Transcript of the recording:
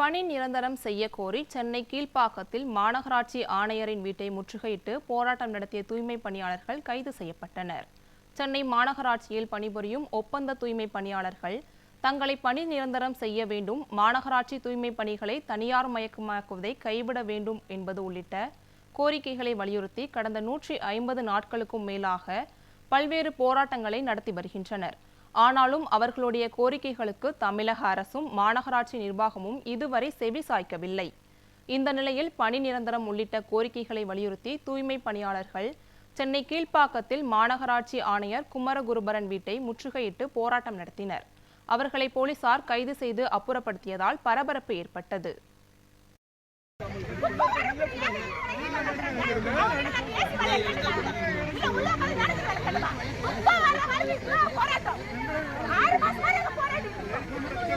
பணி நிரந்தரம் செய்ய கோரி சென்னை கீழ்ப்பாக்கத்தில் மாநகராட்சி ஆணையரின் வீட்டை முற்றுகையிட்டு போராட்டம் நடத்திய தூய்மை பணியாளர்கள் கைது செய்யப்பட்டனர். சென்னை மாநகராட்சியில் பணிபுரியும் ஒப்பந்த தூய்மை பணியாளர்கள் தங்களை பணி நிரந்தரம் செய்ய வேண்டும் மாநகராட்சி தூய்மை பணிகளை தனியார் மயக்கமாக்குவதை கைவிட வேண்டும் என்பது உள்ளிட்ட கோரிக்கைகளை வலியுறுத்தி கடந்த நூற்றி ஐம்பது நாட்களுக்கும் மேலாக பல்வேறு போராட்டங்களை நடத்தி வருகின்றனர். ஆனாலும் அவர்களுடைய கோரிக்கைகளுக்கு தமிழக அரசும் மாநகராட்சி நிர்வாகமும் இதுவரை செவி சாய்க்கவில்லை. இந்த நிலையில் பணி நிரந்தரம் உள்ளிட்ட கோரிக்கைகளை வலியுறுத்தி தூய்மை பணியாளர்கள் சென்னை கீழ்ப்பாக்கத்தில் மாநகராட்சி ஆணையர் குமரகுருபரன் வீட்டை முற்றுகையிட்டு போராட்டம் நடத்தினர். அவர்களை போலீசார் கைது செய்து அப்புறப்படுத்தியதால் பரபரப்பு ஏற்பட்டது.